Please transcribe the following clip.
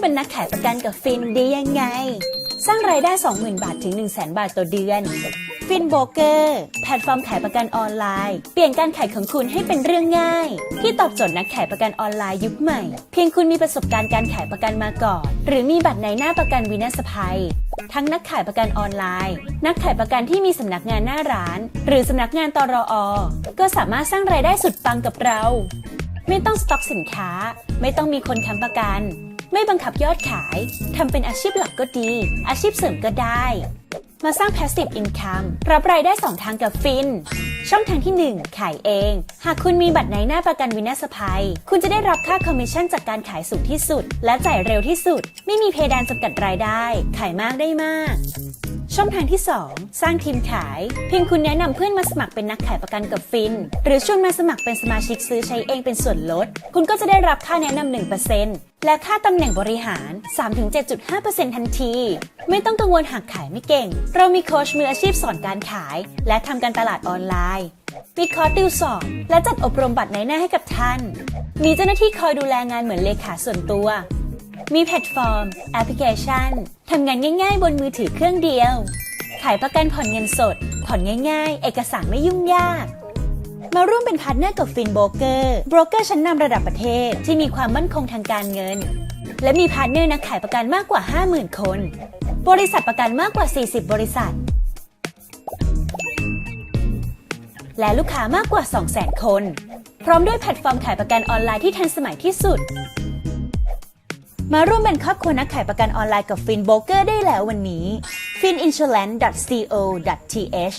เป็นนักขายประกันกับฟินได้ยังไง สร้างรายได้ 20,000 บาทถึง 100,000 บาทต่อเดือนฟินโบเกอร์แพลตฟอร์มขายประกันออนไลน์ เปลี่ยนการขายของคุณให้เป็นเรื่องง่าย ที่ตอบโจทย์นักขายประกันออนไลน์ยุคใหม่ เพียงคุณมีประสบการณ์การขายประกันมาก่อน หรือมีบัตรในหน้าประกันวินาศภัย ทั้งนักขายประกันออนไลน์ นักขายประกันที่มีสำนักงานหน้าร้าน หรือสำนักงานตรอก็สามารถสร้างรายได้สุดปังกับเรา ไม่ต้องสต็อกสินค้า ไม่ต้องมีคนค้ำประกัน ไม่บังคับยอดขายทำเป็นอาชีพหลักก็ดี อาชีพเสริมก็ได้ มาสร้าง passive income รับรายได้ 2 ทางกับฟิน ช่องทางที่ 1 ขายเอง หากคุณมีบัตรในหน้าประกันวินาศภัย คุณจะได้รับค่าคอมมิชชั่นจากการขายสูงที่สุด และจ่ายเร็วที่สุด ไม่มีเพดานจำกัดรายได้ ขายมากได้มาก ช่องทางที่ 2 สร้างทีมขาย เพียงคุณแนะนำเพื่อนมาสมัครเป็นนักขายประกันกับฟิน หรือชวนมาสมัครเป็นสมาชิกซื้อใช้เองเป็นส่วนลด คุณก็จะได้รับค่าแนะนำ1%และค่าตำแหน่งบริหาร 3-7.5%ทันที ไม่ต้องกังวลหากขายไม่เก่ง เรามีโค้ชมืออาชีพสอนการขาย และทำการตลาดออนไลน์มีคอร์สติวสอนและจัดอบรมบัตรในหน้าให้กับท่าน มีเจ้าหน้าที่คอยดูแลงานเหมือนเลขาส่วนตัว มีแพลตฟอร์ม แอปพลิเคชัน ทำงานง่าย ๆ บนมือถือเครื่องเดียว ขายประกันผ่อนเงินสด ผ่อนง่าย ๆ เอกสารไม่ยุ่งยาก มาร่วมเป็นพาร์ทเนอร์กับฟินโบรกเกอร์โบรกเกอร์ชั้นนำระดับประเทศที่มีความมั่นคงทางการเงิน และมีพาร์ทเนอร์นักขายประกันมากกว่า 50,000 คน บริษัทประกันมากกว่า 40 บริษัท และลูกค้ามากกว่า 200,000 คน พร้อมด้วยแพลตฟอร์มขายประกันออนไลน์ที่ทันสมัยที่สุด มาร่วมเป็นครอบครัวนักขายประกันออนไลน์กับฟินโบเกอร์ได้แล้ววันนี้ fininsurance.co.th